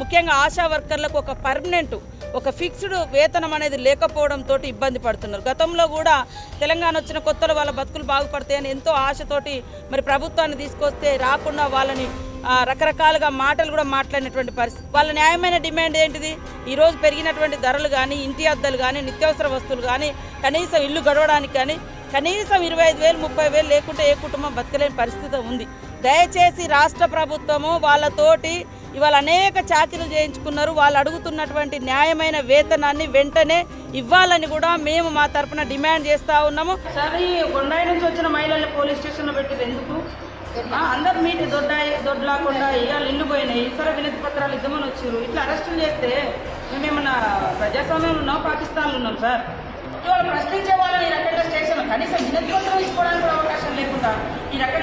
ముఖ్యంగా ఆశా వర్కర్లకు ఒక పర్మనెంట్ ఒక ఫిక్స్డ్ వేతనం అనేది లేకపోవడంతో ఇబ్బంది పడుతున్నారు. గతంలో కూడా తెలంగాణ వచ్చిన కొత్తలో వాళ్ళ బతుకులు బాగుపడతాయని ఎంతో ఆశతోటి మరి ప్రభుత్వాన్ని తీసుకొస్తే రాకుండా వాళ్ళని రకరకాలుగా మాటలు కూడా మాట్లాడినటువంటి పరిస్థితి. వాళ్ళ న్యాయమైన డిమాండ్ ఏంటిది? ఈరోజు పెరిగినటువంటి ధరలు కానీ ఇంటి అద్దలు కానీ నిత్యావసర వస్తువులు కానీ కనీసం ఇల్లు గడవడానికి కానీ కనీసం ఇరవై ఐదు వేలు ముప్పై వేలు లేకుంటే ఏ కుటుంబం బతకలేని పరిస్థితి ఉంది. దయచేసి రాష్ట్ర ప్రభుత్వము వాళ్ళతోటి ఇవాళ అనేక చాకరీలు చేయించుకున్నారు. వాళ్ళు అడుగుతున్నటువంటి న్యాయమైన వేతనాన్ని వెంటనే ఇవ్వాలని కూడా మేము మా తరపున డిమాండ్ చేస్తా ఉన్నాము. సరే కొండాయి నుంచి వచ్చిన మహిళల్ని పోలీస్ స్టేషన్లో పెట్టింది ఎందుకు? అందరు మీటి దొడ్డాయి దొడ్లాకుండా ఇవాళ ఇల్లు పోయినాయి ఇతర వినతి పత్రాలు ఇద్దామని వచ్చారు ఇట్లా అరెస్టులు చేస్తే మేమేమన్నా ప్రజాస్వామ్యంలో ఉన్నాం పాకిస్తాన్లో ఉన్నాం సార్. ఇవాళ ప్రశ్నించే వాళ్ళని ఈ రకంగా స్టేషన్ కనీసం వినతి పత్రం తీసుకోవడానికి కూడా అవకాశం లేకుండా ఈ రకంగా